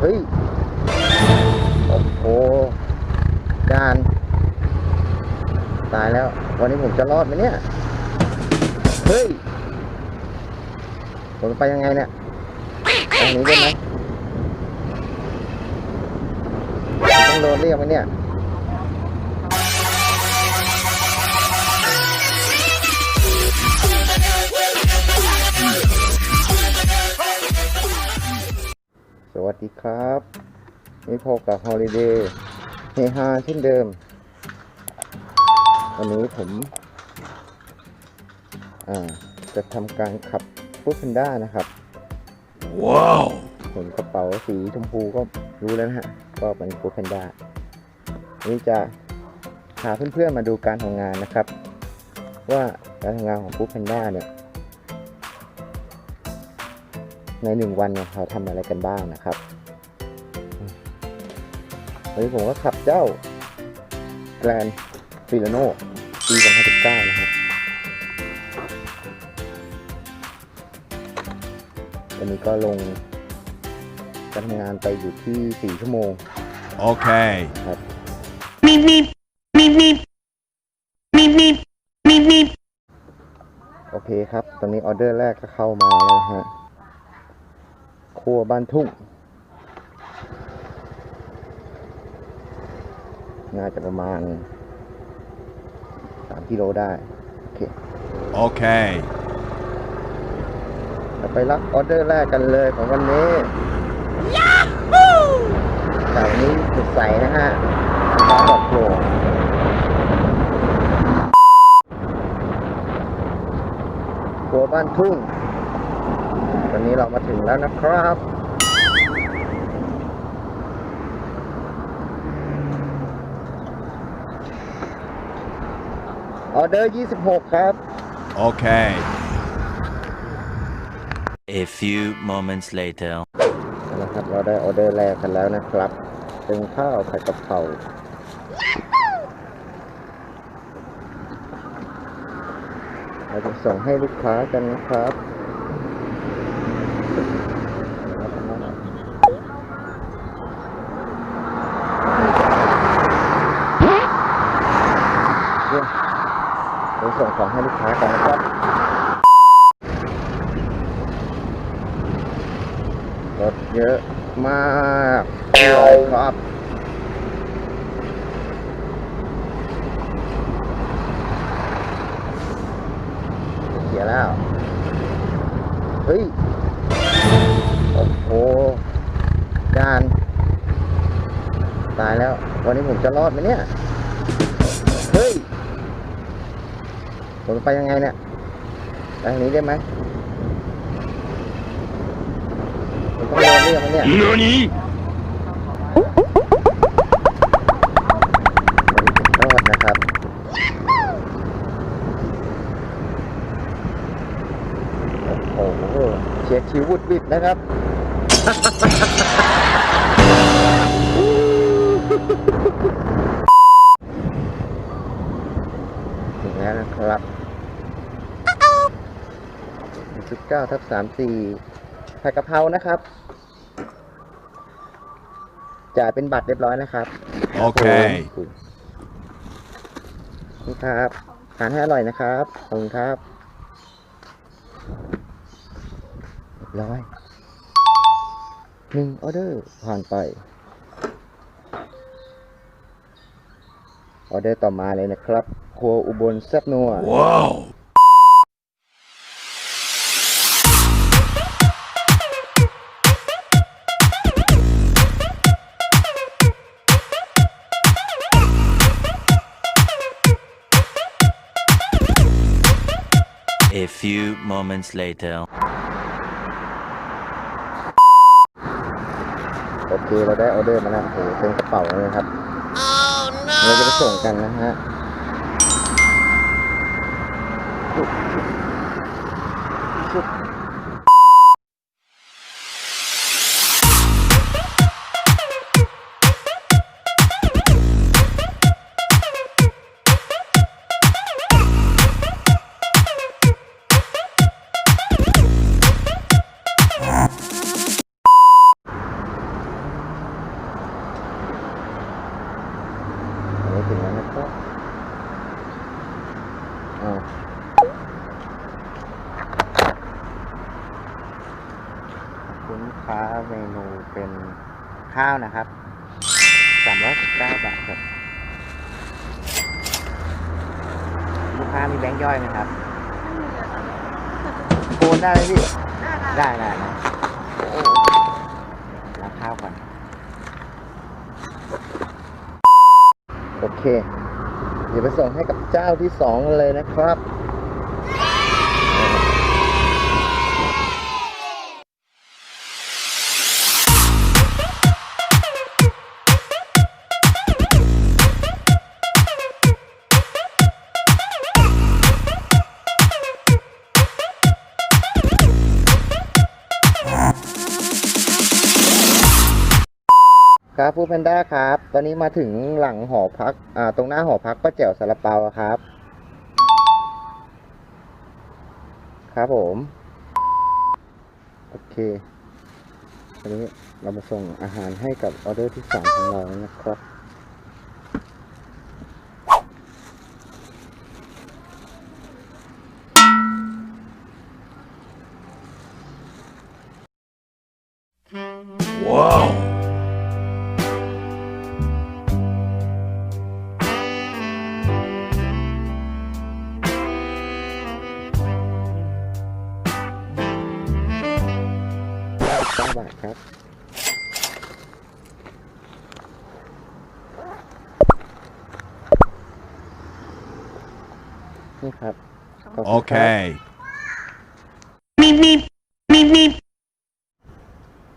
เฮ้ย โอ้โหจาน ตายแล้ว วันนี้ผมจะรอดไหมเนี่ย เฮ้ย ผมไปยังไงเนี่ยทางนี้ได้ไหมผมต้องโดนเรียกไหมเนี่ย วัสดีครับนี่พบกับฮอลิเดย์เฮฮาเช่นเดิม วันนี้ผมอ่าจะทำการขับฟูดแพนด้านะครับ ว้าวเห็นกระเป๋าสีชมพูก็รู้แล้วนะฮะ ก็เป็นฟูดแพนด้านี่จะพาเพื่อนๆมาดูการทำงานนะครับ ว่าการทำงานของฟูดแพนด้าเนี่ย ในหนึ่งวันเนี่ยเขาทำอะไรกันบ้างนะครับอืมวันนี้ผมก็ขับเจ้าแกรนฟิลโนปี2019นะฮะวันนี้ก็ลงการทำงานไปอยู่ที่ 4 ชั่วโมง Okay. ครับ Meep meep meep meep meep meep meep meep โอเคครับ ตอนนี้ออเดอร์แรกก็เข้ามาแล้วนะฮะ ครัวบ้านทุ่ง น่าจะประมาณ3กิโลได้ โอเค Okay. เราไปรับออเดอร์แรกกันเลยของวันนี้แต่วันนี้สดใสนะฮะฟ้าปลอดโปร่งครัวบ้านทุ่ง วันนี้เรามาถึงแล้วนะครับ ออเดอร์ 26 ครับ Okay. A few moments later. นะครับ เราได้ออเดอร์แรกกันแล้วนะครับ เป็นข้าวผัดกะเพราเราจะส่งให้ลูกค้ากันนะครับเราส่งของ ให้ลูกค้ากันนะครับรถเยอะมากเลยครับเสียแล้ว เฮ้ย โอ้โหจานตายแล้ว วันนี้ผมจะรอดไหมเนี่ย ผมไปยังไงเนี่ยไปทางนี้ได้ไหมผมต้องโดนเรียกไหมเนี่ย何วันนี้ผมรอดนะครับโอ้โหเชียร์คิววุดวิดนะครับถึงแล้วนะครับ สิบเก้าทับสามสี่ผัดกะเพรานะครับ จ่ายเป็นบัตรเรียบร้อยนะครับ โอเคขอบคุณครับทานให้อร่อยนะครับ ขอบคุณครับเรียบร้อยหนึ่งออเดอร์ผ่านไป ออเดอร์ต่อมาเลยนะครับ ครัวอุบลแซ่บนัว Wow. A few moments later. โอเค เราได้ออเดอร์มาแล้วโอ้โหเต็มกระเป๋าเลยครับเราจะไปส่งกันนะฮะ เดี๋ยวไปส่งให้กับเจ้าที่สองเลยนะครับ ครับฟูแพนด้าครับ ตอนนี้มาถึงหลังหอพักอ่าตรงหน้าหอพักป้าแจ๋วสารเปาอะครับ ครับผม โอเคตอนนี้เรามาส่งอาหารให้กับออเดอร์ที่สามของเรานะครับ Okay. Meep meep. Meep meep.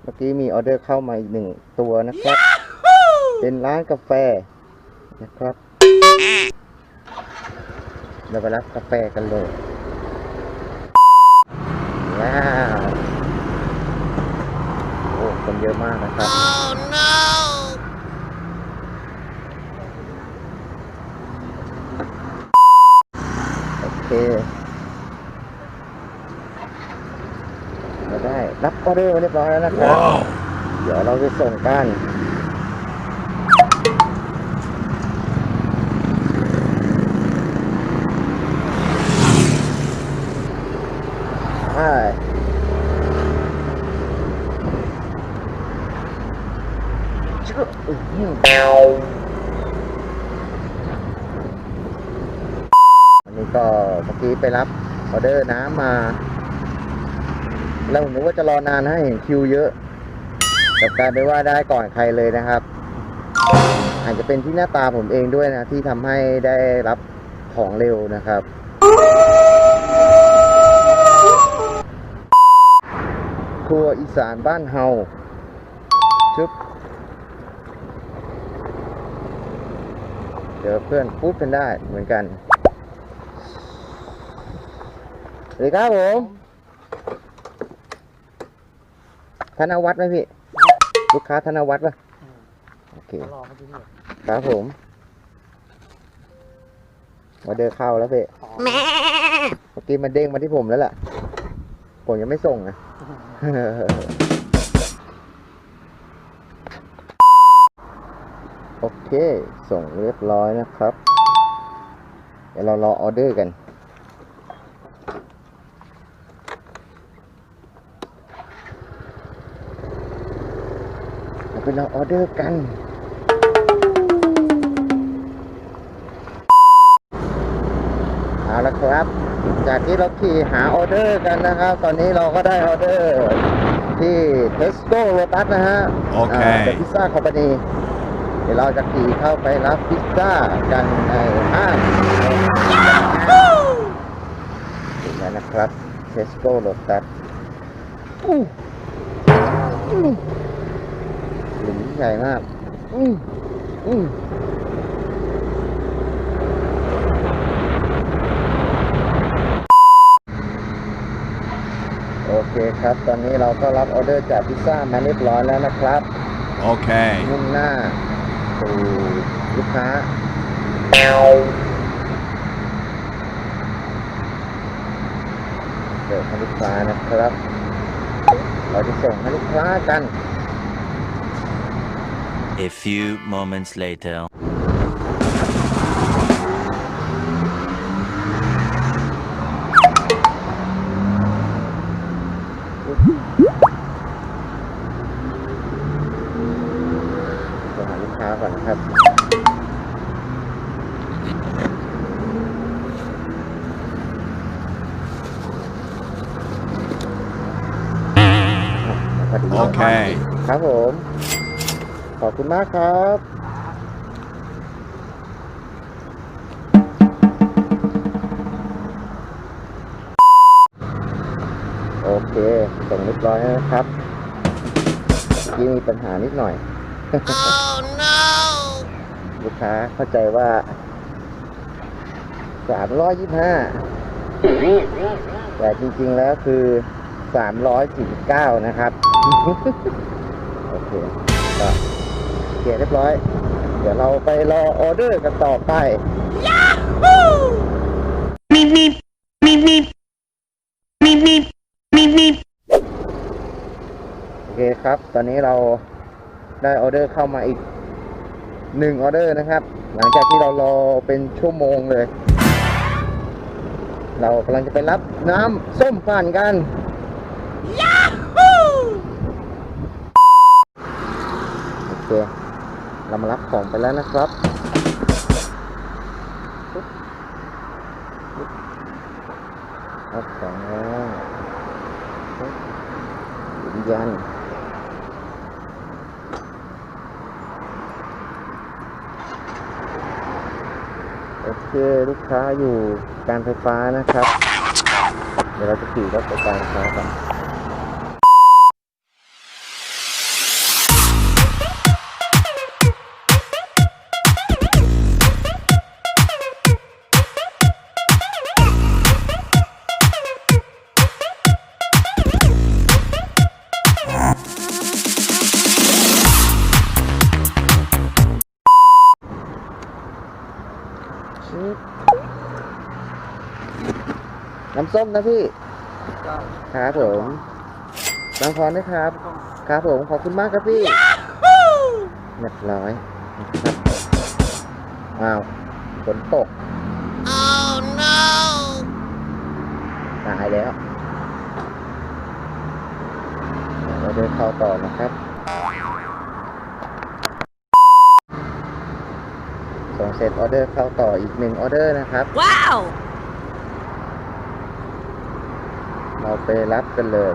เมื่อกี้มีออเดอร์เข้ามาอีกหนึ่งตัวนะครับ เป็นร้านกาแฟนะครับเราไปรับกาแฟกันเลย ว้าวโอ้คนเยอะมากนะครับโอเค เราได้รับ ออเดอร์มาเรียบร้อยแล้วนะครับ เดี๋ยวเราจะส่งกันใช่ชื่ออื้อหือวันนี้ก็เมื่อกี้ไปรับออเดอร์น้ำมา แล้วผมนึกว่าจะรอนานให้เห็นคิวเยอะแต่กลายเป็นว่าได้ก่อนใครเลยนะครับ อาจจะเป็นที่หน้าตาผมเองด้วยนะ ที่ทำให้ได้รับของเร็วนะครับ ครัวอีสานบ้านเฮาชุบเดี๋ยวเพื่อนพูดกันได้เหมือนกันสวัสดีครับผม ธนวัฒน์ไหมพี่ ลูกค้าธนวัฒน์ป่ะโอเคครับผมมาเดินเข้าแล้วพี่เมื่อกี้มันเด้งมาที่ผมแล้วล่ะ ผมยังไม่ส่งนะโอเค ส่งเรียบร้อยนะครับ เดี๋ยวเรารอออเดอร์กัน เราไปรอออเดอร์กัน เอาละครับ จากที่เราขี่หาออเดอร์กันนะครับ ตอนนี้เราก็ได้ออเดอร์ ที่เทสโก้โ t ตัสนะฮะโอเคเดอะพิซซ่าคอมพานีเดี๋ยวเราจะขี่เข้าไปรับพิซซ่ากันในห้างถึงแล้วนะครับเทสโก้โ t ตัสอู้อู้หลุม ใหญ่มาก อืมอืมโอเคครับ ตอนนี้เราก็รับออเดอร์จากพิซซ่ามาเรียบร้อยแล้วนะครับ Okay. มุ่งหน้าสู่ลูกค้า เสิร์ฟให้ลูกค้านะครับ เราจะส่งให้ลูกค้ากัน A few moments later. Okay. Okay. ขอบคุณมากครับโอเคส่งเรียบร้อยแล้วนะครับเมื่อกี้มีปัญหานิดหน่อยลูกค้าเข้าใจว่าสามร้อยยี่ห้าแต่จริงๆแล้วคือสามร้อยสี่สิบเก้านะครับ โอเคก็ เคลียร์เรียบร้อย เดี๋ยวเราไปรอออเดอร์กันต่อไป Meep meep. Meep meep. Meep meep. Meep meep. โอเคครับ ตอนนี้เราได้ออเดอร์เข้ามาอีกหนึ่งออเดอร์นะครับ หลังจากที่เรารอเป็นชั่วโมงเลย เรากำลังจะไปรับน้ำส้มปั่นกันโอเค เรามารับของไปแล้วนะครับรับของแล้วยืนยันโอเคลูกค้าอยู่การไฟฟ้านะครับ เดี๋ยวเราจะขี่รถไปการไฟฟ้ากัน ส้มนะพี่ ครับผมน้ำพรด้วยครับ ครับผม ขอบคุณมากครับพี่เรียบร้อยนะครับอ้าวฝนตก Oh no. ตายแล้วเราเดินเข้าต่อนะครับส่งเสร็จออเดอร์เข้าต่ออีกหนึ่งออเดอร์นะครับ Wow. เราไปรับกันเลย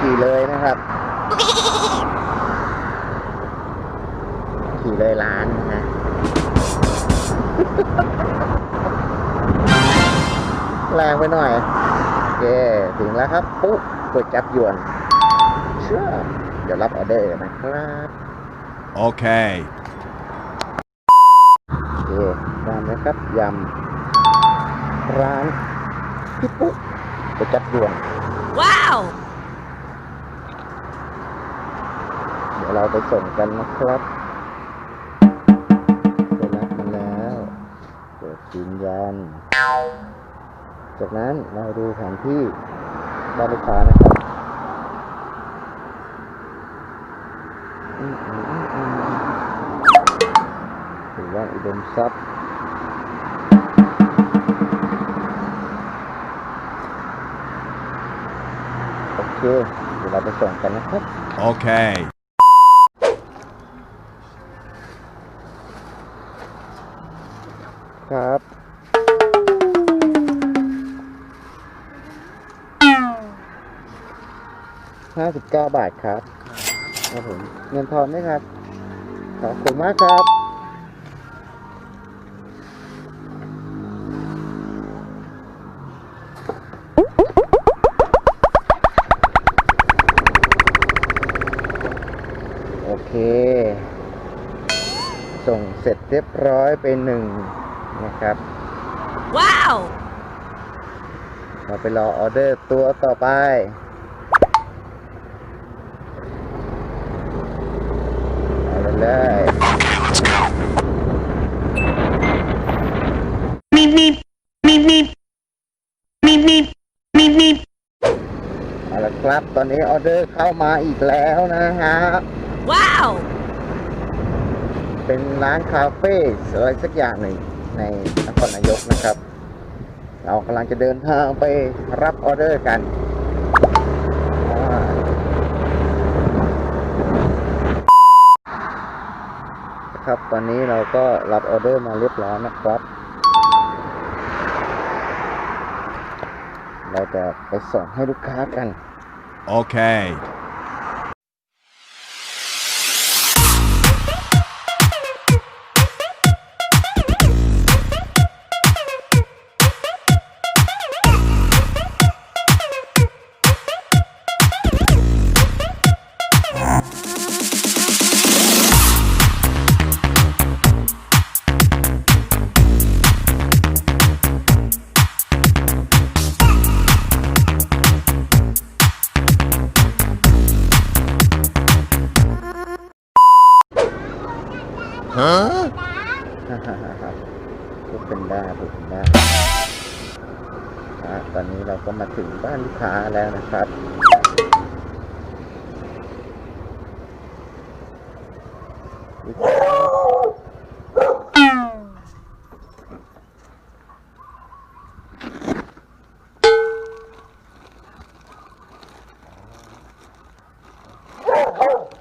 ขี่เลยนะครับ ไปหน่อยโอเคถึงแล้วครับปุ๊บกดจับยวนเชื่อเดี๋ยวรับออเดอร์นะครับ Okay. โอเคตามนะครับยำร้านพี่ปุ๊กกดจับยวน Wow. เดี๋ยวเราไปส่งกันนะครับไปรับมาแล้วกดยืนยัน จากนั้นเราดูแผนที่บ้านขวานะครับถือว่าอุดมทรัพย์โอเคเดี๋ยวเราไปส่งกันนะครับ โอเคาสิบเาทครับครับผมเงินทอนไหมครับ ขอบคุณมากครับโอเค ส่งเสร็จเรียบร้อยไปหนึ่งนะครับ ว้าว เราไปรอออเดอร์ตัวต่อไป ครับ ตอนนี้ออเดอร์เข้ามาอีกแล้วนะฮะ Wow! เป็นร้านคาเฟ่อะไรสักอย่างหนึ่งในนครนายกนะครับ เรากำลังจะเดินทางไปรับออเดอร์กันอ่าครับตอนนี้เราก็รับออเดอร์มาเรียบร้อยนะครับ เราจะไปส่งให้ลูกค้ากัน Okay. ค้าแล้วนะครับ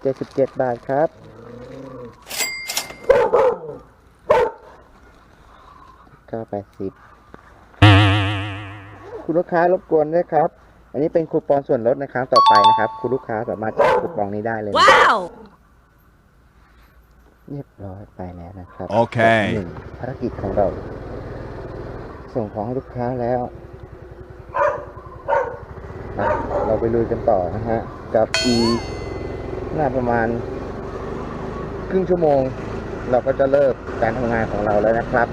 เจ็ดสิบเจ็ดบาทครับเก้าแปดสิบคุณลูกค้ารบกวนด้วยครับ อันนี้เป็นคูปองส่วนลดในครั้งต่อไปนะครับ คุณลูกค้าสามารถใช้คูปองนี้ได้เลยนะ Wow! เรียบร้อยไปแล้วนะครับโอเค หนึ่งภารกิจของเรา ส่งของให้ลูกค้าแล้วมาเราไปลุยกันต่อนะฮะ กับอีน่าประมาณ ครึ่งชั่วโมง เราก็จะเลิกการทำงานของเราแล้วนะครับ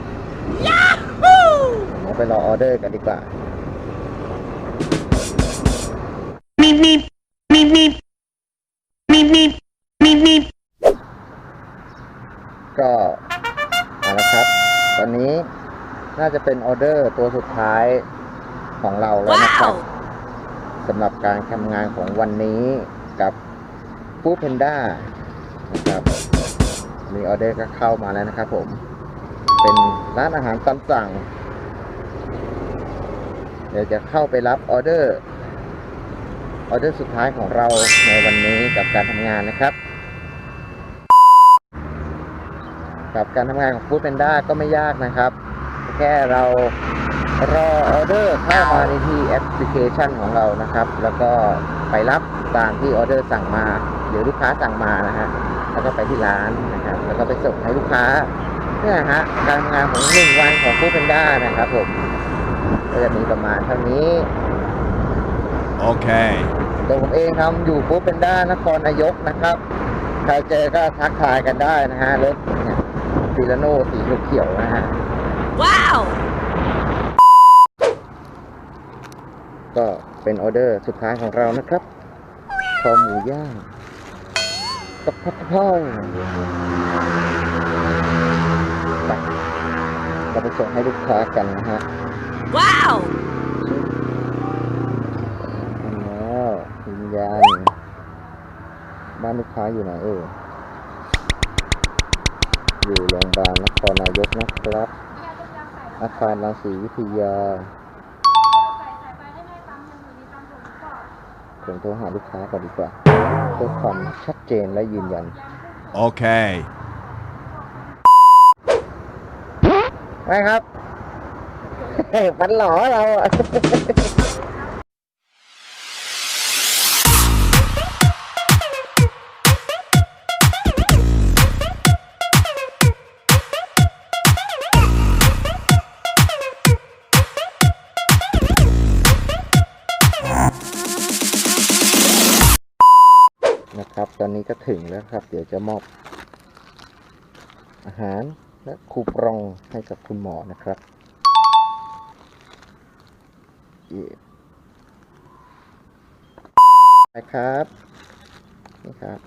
เราไปรอออเดอร์กันดีกว่า Meep meep. Meep meep. Meep meep. Meep meep. ก็เอาละครับ ตอนนี้น่าจะเป็นออเดอร์ตัวสุดท้ายของเราแล้วนะครับสำหรับการทำงานของวันนี้กับฟู้เพนด้านะครับมีออเดอร์ก็เข้ามาแล้วนะครับผม เป็นร้านอาหารตามสั่ง เดี๋ยวจะเข้าไปรับออเดอร์ ออเดอร์สุดท้ายของเราในวันนี้กับการทำงานนะครับ กับการทำงานของฟู้ดเพนด้าก็ไม่ยากนะครับ แค่เรารอออเดอร์เข้ามาในที่แอปพลิเคชันของเรานะครับ แล้วก็ไปรับตามที่ออเดอร์สั่งมาหรือลูกค้าสั่งมานะฮะแล้วก็ไปที่ร้านนะครับ แล้วก็ไปส่งให้ลูกค้าเนี่ยฮะการทำงานของหนึ่งวันของฟู้ดเพนด้านะครับผมก็จะมีประมาณเท่านี้ โอเค Okay. ตัวผมเองทำอยู่ฟู้ดเพนด้านครนายกนะครับ ใครเจอก็ทักทายกันได้นะฮะรถเนี่ยฟิลาโน่สีเขียวๆนะฮะ Wow! ก็เป็นออเดอร์สุดท้ายของเรานะครับคอหมูย่างกับผัดกะเพราไปเราไปส่งให้ลูกค้ากันนะฮะ Wow! แล้วยืนยันบ้านลูกค้าอยู่ไหนเอ่ยอยู่โรงพยาบาลนครนายกนะครับ อาคารรังสีวิทยาผมโทรหาลูกค้าก่อนดีกว่าเพื่อความชัดเจนและยืนยัน Okay. ไม่ครับ ฟันหล่อเรา อะนะครับตอนนี้ก็ถึงแล้วครับ เดี๋ยวจะมอบ อาหารและคูปองให้กับคุณหมอนะครับเย่ไปครับนี่ครับ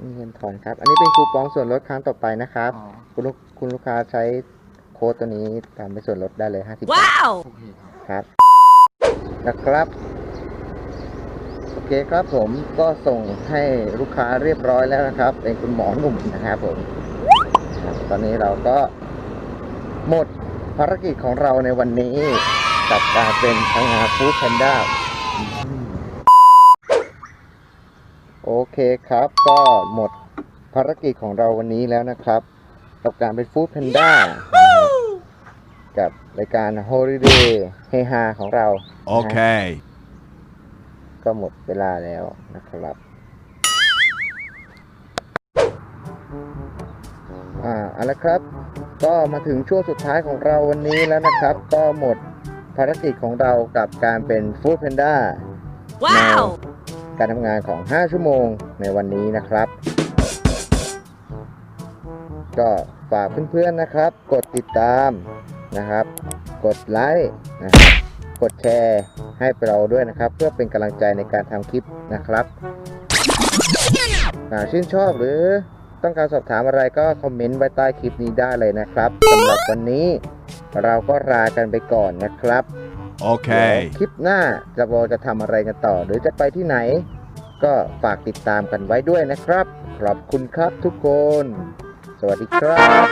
มีเงินทอนครับ อันนี้เป็นคูปองส่วนลดครั้งต่อไปนะครับอ๋อคุณลูกคุณลูกค้าใช้โค้ดตัวนี้ตามไปส่วนลดได้เลย 50บาท Wow! โอเคครับ ครับนะครับ โอเคครับผมก็ส่งให้ลูกค้าเรียบร้อยแล้วนะครับ เป็นคุณหมอหนุ่มนะครับผมครับตอนนี้เราก็หมดภารกิจของเราในวันนี้กับการเป็นพนักงานฟู้ดแพนด้าโอเคครับ ก็หมดภารกิจของเราวันนี้แล้วนะครับ กับการเป็นฟู้ดแพนด้า กับรายการ Holiday เฮฮาของเรานะฮะ Okay. ก็หมดเวลาแล้วนะครับอ่าเอาละครับ ก็มาถึงช่วงสุดท้ายของเราวันนี้แล้วนะครับ ก็หมดภารกิจของเรากับการเป็นฟู้ดแพนด้า Wow! การทำงานของ 5 ชั่วโมงในวันนี้นะครับ ก็ฝากเพื่อนๆนะครับ กดติดตาม นะครับ กดไลค์นะครับกดแชร์ให้เราด้วยนะครับ เพื่อเป็นกำลังใจในการทำคลิปนะครับหากชื่นชอบหรือต้องการสอบถามอะไรก็คอมเมนต์ไว้ใต้คลิปนี้ได้เลยนะครับสำหรับวันนี้เราก็ลากันไปก่อนนะครับเดี๋ยว Okay. คลิปหน้าจะเราจะทำอะไรกันต่อ หรือจะไปที่ไหน ก็ฝากติดตามกันไว้ด้วยนะครับ ขอบคุณครับทุกคน สวัสดีครับ